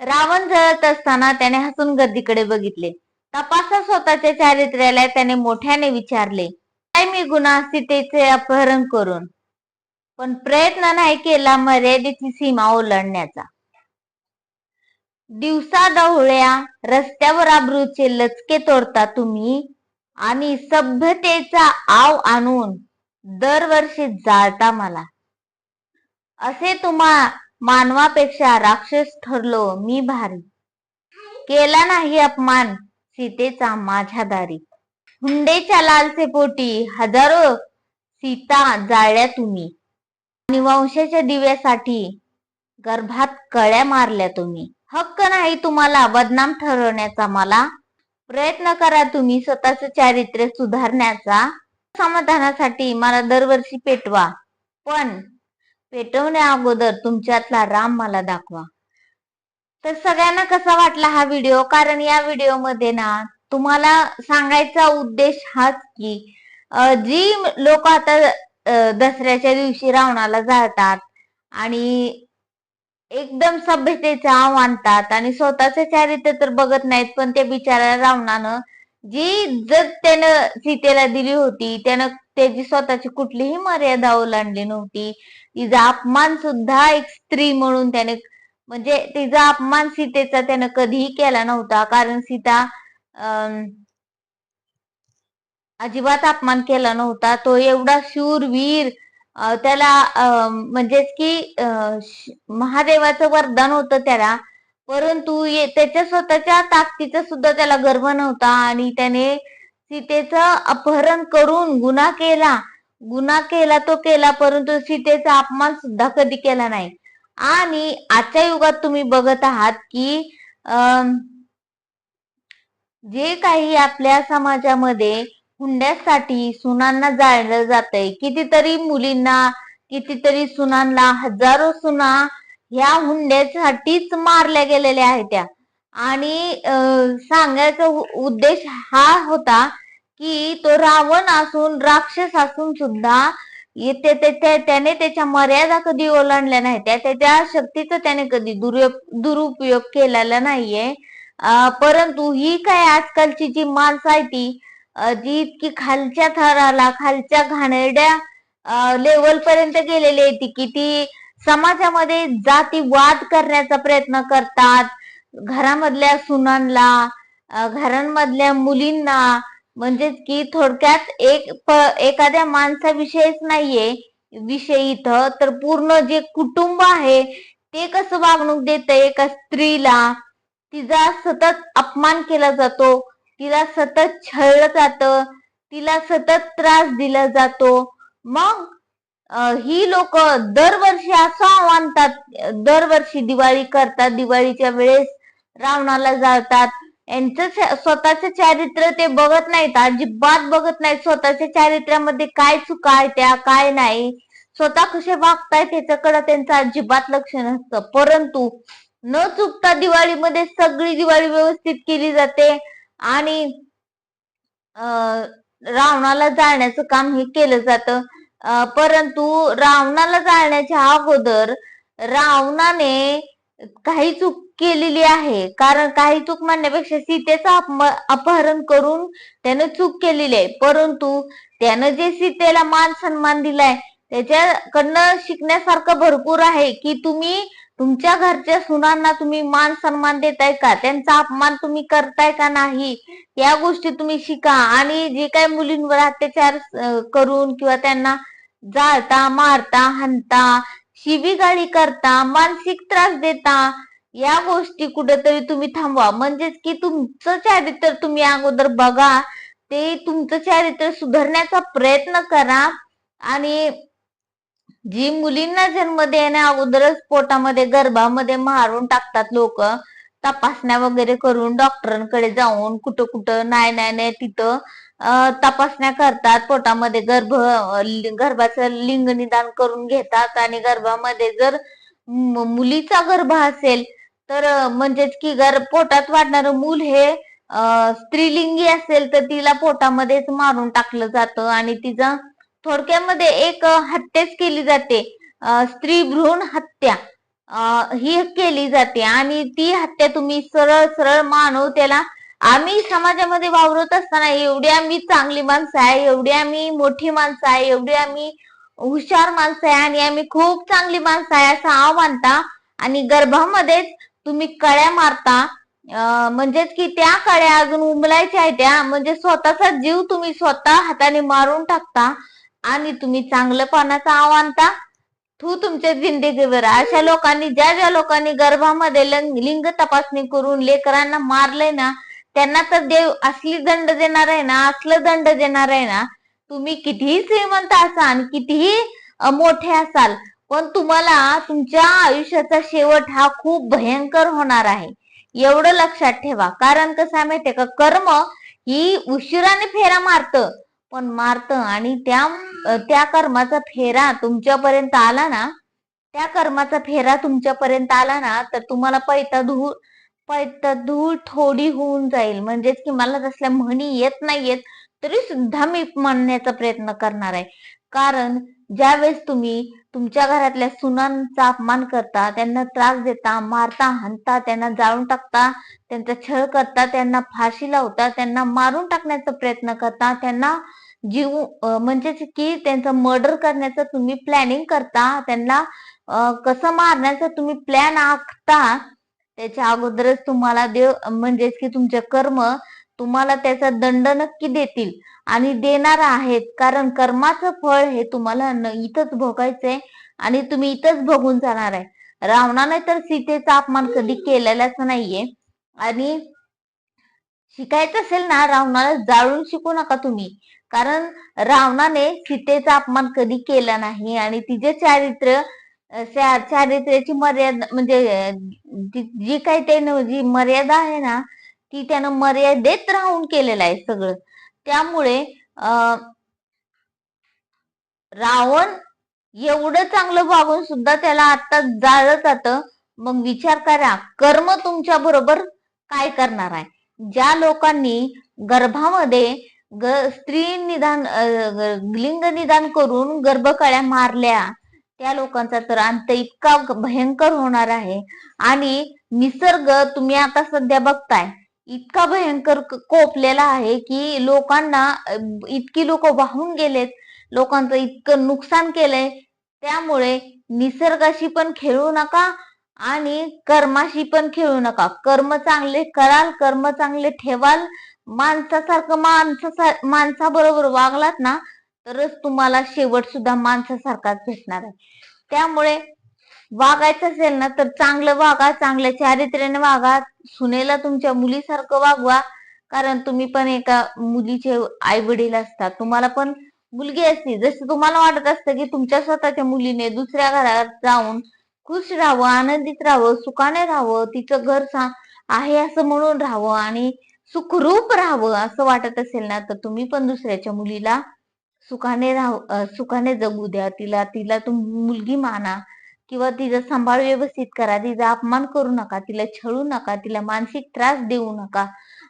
रावण जळत असताना त्याने हसून गर्दीकडे बघितले. तपासा स्वतःच्या चारित्र्याला त्याने मोठ्याने विचारले काय मी गुन्हा सीतेचे अपहरण करून? पण प्रयत्न नाही केला मर्यादेची सीमा ओलांडण्याचा. दिवसा डवळ्या रस्त्यावर आबरूचे लचके तोडता तुम्ही आणि सभ्यतेचा आव आणून दरवर्षी जाळता मला. असे तुम्हा मानवापेक्षा राक्षस ठरलो मी भारी. केला नाही अपमान सीतेचा माझ्या दारी. हुंडेच्या लालसे पोटी हजारो सीता जाळल्या तुम्ही. आणि वंशाच्या दिव्यासाठी गर्भात कळ्या मारल्या तुम्ही. हक्क नाही तुम्हाला बदनाम ठरवण्याचा मला. प्रयत्न करा तुम्ही स्वतःच चारित्र्य सुधारण्याचा. समाधानासाठी मला दरवर्षी पेटवा. पण पेटवण्या अगोदर तुमच्यातला राम मला दाखवा. तर सगळ्यांना कसा वाटला हा व्हिडिओ? कारण या व्हिडिओमध्ये ना तुम्हाला सांगायचा उद्देश हाच की जी लोक आता दसऱ्याच्या दिवशी रावणाला जाळतात आणि एकदम सभ्यतेचा मानतात आणि स्वतःचे चारित्र्य तर बघत नाहीत पण त्या बिचारा रावणानं जी इज्जत त्यानं सीतेला दिली होती त्यानं त्याची स्वतःची कुठलीही मर्यादा ओलांडली नव्हती. तिचा अपमान सुद्धा एक स्त्री म्हणून त्याने म्हणजे तिचा अपमान सीतेचा त्यानं कधीही केला नव्हता. कारण सीता अं, अजिबात अपमान केला नव्हता. तो एवढा शूरवीर वीर त्याला अं, म्हणजेच की अं, महादेवाचं वरदान होतं त्याला. परंतु त्याच्या स्वतःच्या ताकदीचा सुद्धा त्याला गर्व नव्हता आणि त्याने सीतेचं अपहरण करून गुन्हा केला. गुन्हा केला तो केला परंतु सीतेचा अपमान सुद्धा कधी केला नाही. आणि आजच्या युगात तुम्ही बघत आहात की अं, जे काही आपल्या समाजामध्ये हुंड्यासाठी सुनांना जाळलं जातंय कितीतरी मुलींना कितीतरी सुनांना हजारो सुना ह्या हुंड्यासाठीच मारल्या गेलेल्या आहेत त्या. आणि सांगायचा उद्देश हा होता की तो रावण असून राक्षस असून सुद्धा ते- ते- ते- त्याने त्याच्या मर्यादा कधी ओलांडल्या नाही त्या त्याच्या शक्तीचा त्याने कधी दुरुप दुरुपयोग केलेला नाहीये. परंतु ही काय आजकालची जी माणसं आहे ती जी इतकी खालच्या थराला खालच्या घाणेरड्या लेवल पर्यंत गेलेली आहे ती की ती समाजामध्ये जातीवाद करण्याचा प्रयत्न करतात. घरामधल्या सुनांना घरांमधल्या मुलींना म्हणजेच की थोडक्यात एक एखाद्या माणसाविषयीच नाहीये विषय इथं. तर पूर्ण जे कुटुंब आहे ते कसं वागणूक देत? एका स्त्रीला तिचा सतत अपमान केला जातो तिला सतत छळलं जातं तिला सतत त्रास दिला जातो. मग ही लोक दरवर्षी असं आव्हानतात दरवर्षी दिवाळी करतात दिवाळीच्या वेळेस रावणाला जाळतात. यांचं स्वतःचं चारित्र्य ते बघत नाहीत अजिबात बघत नाहीत स्वतःच्या चारित्र्यामध्ये काय चुका आहे त्या काय नाही. स्वतः कसे वागतायत त्याच्याकडे त्यांचं अजिबात लक्ष नसतं. परंतु न चुकता दिवाळीमध्ये सगळी दिवाळी व्यवस्थित केली जाते आणि अं, रावणाला जाळण्याचं काम हे केलं जातं. परंतु रावणाला जाळण्याच्या अगोदर रावणाने काही चूक केलेली आहे. कारण काही चूक म्हणण्यापेक्षा सीतेचं अपहरण करून त्यानं चूक केलेली आहे. परंतु त्यानं जे सीतेला मान सन्मान दिलाय त्याच्याकडनं शिकण्यासारखं भरपूर आहे की तुम्ही तुमच्या घरच्या सुनांना तुम्ही मान सन्मान देताय का? त्यांचा अपमान तुम्ही करताय का नाही? या गोष्टी तुम्ही शिका. आणि जे काही मुलींवर अत्याचार करून किंवा त्यांना जाळता मारता हनता शिवीगाळी करता मानसिक त्रास देता या गोष्टी कुठेतरी तुम्ही थांबवा. म्हणजेच की तुमचं चारित्र्य तुम्ही अगोदर बघा. ते तुमचं चारित्र्य सुधारण्याचा प्रयत्न करा. आणि जी मुलींना जन्म देण्या अगोदरच पोटामध्ये गर्भामध्ये मारून टाकतात लोक तपासण्या वगैरे करून डॉक्टरांकडे जाऊन कुठं कुठं नाही नाही नाही तिथं तपासण्या करतात. पोटामध्ये गर्भ गर्भाचं लिंग निदान करून घेतात आणि गर्भामध्ये जर मुलीचा गर्भ असेल तर म्हणजेच की गर पोटात वाढणारं मूल हे स्त्रीलिंगी असेल तर तिला पोटामध्येच मारून टाकलं जातं आणि तिचा थोडक्यामध्ये एक हत्याच केली जाते. स्त्री भ्रूण हत्या ही केली जाते. आणि ती हत्या तुम्ही सरळ सरळ मानव त्याला आम्ही समाजामध्ये वावरत असताना एवढी आम्ही चांगली माणसं आहे एवढी आम्ही मोठी माणसं आहे एवढी आम्ही हुशार माणसं आहे आणि आम्ही खूप चांगली माणसं आहे असं आव मानता. आणि गर्भामध्येच तुम्ही कळ्या मारता. म्हणजेच की त्या कळ्या अजून उमलायच्या आहेत त्या. म्हणजे स्वतःचा जीव तुम्ही स्वतः हाताने मारून टाकता. आणि तुम्ही चांगलं आव्हानता तू तुमच्या जिंदगीवर अशा लोकांनी ज्या ज्या लोकांनी गर्भामध्ये लंग- लिंग तपासणी करून लेकरांना मारलंय ना त्यांना तर देव असली दंड देणार आहे ना असलं दंड देणार आहे ना तुम्ही कितीही श्रीमंत असाल कितीही मोठे असाल पण तुम्हाला तुमच्या आयुष्याचा शेवट हा खूप भयंकर होणार आहे. एवढं लक्षात ठेवा. कारण कसं आहे माहितीये का? कर्म ही उशिराने फेरा मारतं. पण मारतं. आणि त्या त्या कर्माचा फेरा तुमच्यापर्यंत आला ना त्या कर्माचा फेरा तुमच्यापर्यंत आला ना तर तुम्हाला पैता धूळ पैता धूळ थोडी होऊन जाईल. म्हणजेच की मला तसल्या म्हणी येत नाहीयेत तरी सुद्धा मी म्हणण्याचा प्रयत्न करणार आहे. कारण ज्यावेळेस तुम्ही तुमच्या घरातल्या सुनांचा अपमान करता त्यांना त्रास देता मारता हाणता त्यांना जाळून टाकता त्यांचा छळ करता त्यांना फाशी लावता त्यांना मारून टाकण्याचा प्रयत्न करता त्यांना जीव म्हणजेच की त्यांचं मर्डर करण्याचं तुम्ही प्लॅनिंग करता त्यांना कसं मारण्याचा तुम्ही प्लॅन आखता त्याच्या अगोदरच तुम्हाला देव म्हणजेच की तुमचे कर्म तुम्हाला त्याचा दंड नक्की देतील आणि देणार आहेत. कारण कर्माचं फळ हे तुम्हाला इथंच भोगायचंय आणि तुम्ही इथंच भोगून जाणार आहे. रावणाने तर सीतेचा अपमान कधी केलेलाच नाहीये. आणि शिकायचं असेल ना रावणाला जाळून शिकू नका तुम्ही. कारण रावणाने सीतेचा अपमान कधी केला नाही आणि तिचे चारित्र्य चारित्र्याची मर्यादा म्हणजे जी काही त्यानं जी मर्यादा आहे ना ती त्यानं मर्यादेत राहून केलेलं आहे सगळं. त्यामुळे अं रावण एवढं चांगलं वागून सुद्धा त्याला आता जाळलं जातं. मग विचार करा कर्म तुमच्या बरोबर काय करणार आहे? ज्या लोकांनी गर्भामध्ये ग स्त्री निदान लिंग निदान करून गर्भकळ्या मारल्या त्या लोकांचा तर अंत इतका भयंकर होणार आहे. आणि निसर्ग तुम्ही आता सध्या बघताय इतका भयंकर कोपलेला आहे की लोकांना इतकी लोक वाहून गेलेत लोकांचं इतकं नुकसान केलंय त्यामुळे निसर्गाशी पण खेळू नका आणि कर्माशी पण खेळू नका. कर्म चांगले कराल कर्म चांगले ठेवाल. माणसासारखं माणसा माणसाबरोबर वागलात ना तरच तुम्हाला शेवट सुद्धा माणसासारखाच भेटणार आहे. त्यामुळे वागायचं असेल ना तर चांगलं वागा चांगल्या चारित्र्याने वागा. सुनेला तुमच्या मुलीसारखं वागवा. कारण तुम्ही पण एका मुलीचे आई वडील असतात तुम्हाला पण मुलगी असते. जसं तुम्हाला वाटत असतं की तुमच्या स्वतःच्या मुलीने दुसऱ्या घरात जाऊन खुश राहावं आनंदित राहावं सुखाने राहावं तिचं घर आहे असं म्हणून राहावं आणि सुखरूप राहावं असं वाटत असेल ना तर तुम्ही पण दुसऱ्याच्या मुलीला सुखाने राह सुखाने जगू द्या. तिला तिला तुम मुलगी माना. किंवा तिचा सांभाळ व्यवस्थित करा तिचा अपमान करू नका तिला छळू नका तिला मानसिक त्रास देऊ नका.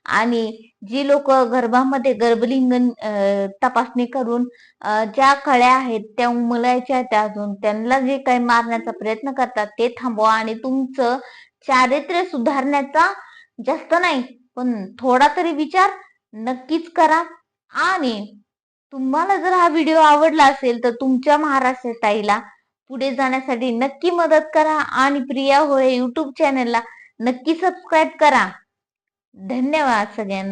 आणि जी लोक गर्भामध्ये गर्भलिंग तपासणी करून ज्या कळ्या आहेत त्या उमलायच्या त्या अजून त्यांना जे काही मारण्याचा प्रयत्न करतात ते थांबवा आणि तुमचं चारित्र्य सुधारण्याचा जास्त नाही पण थोडा तरी विचार नक्कीच करा. आणि तुम्हाला जर हा व्हिडिओ आवडला असेल तर तुमच्या महाराष्ट्र ताईला पुढे जाण्यासाठी नक्की मदत करा. आणि प्रिया होळे युट्यूब चॅनलला नक्की सबस्क्राईब करा. धन्यवाद सगळ्यांना.